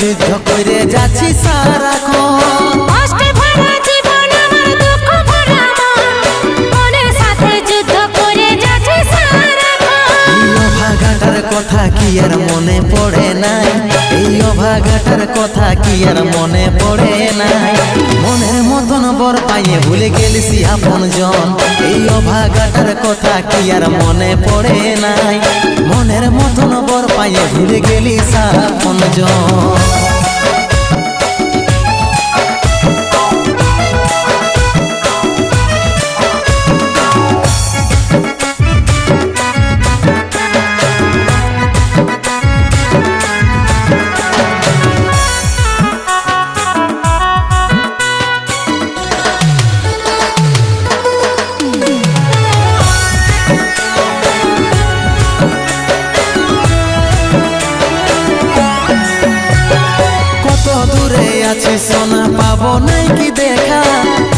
যাচ্ছে করে যাচ্ছি সারা কথা কি আর মনে পড়ে না এই অভাগাটার কথা কি আর মনে মনের মতন বর পাইয়ে ভুলে গেলিস আপন জন। এই অভাগাটার কথা কি আর মনে পড়ে নাই? মনের মতন বর পাইয়ে ভুলে গেলিস আপন জন।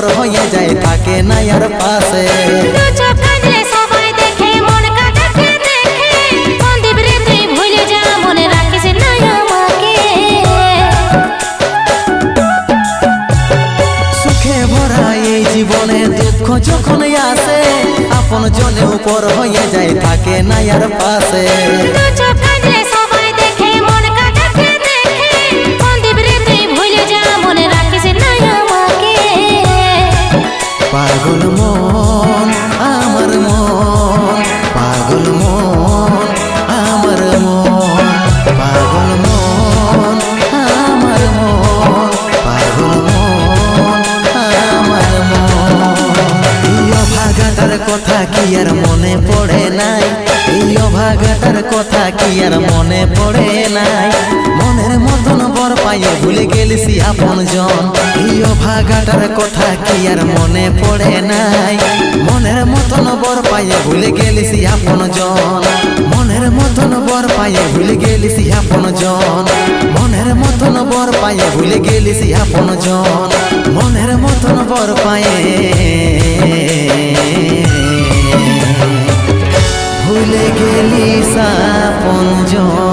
জনে হয়ে যায় থাকে না আর পাশে। জীবনে দুঃখ যখন আসে আপন জনে উপর হয়ে যায় থাকে না আর পাশে। পাগল মন, আমার মন, পাগল মন, আমার মন, পাগল মন, আমার মন, পাগল মন, আমার মন। এই অভাগাটার কথা কি আর মনে পড়ে নাই? এই অভাগাটার কথা কি আর মনে পড়ে নাই? খবর পাইও, ভুলে গেলিছি আপন জন। প্রিয় ভাগাটার কথা কি আর মনে পড়ে নাই? মনের মতন বর পাইয়ে ভুলে গেলিছি আপন জন। মনের মতন বর পাইয়ে ভুলে গেলিছি আপন জন। মনের মতন বর পাইয়ে ভুলে গেলিছি আপন জন। মনের মতন বর পায়ে ভুলে গেলি সাপন জন।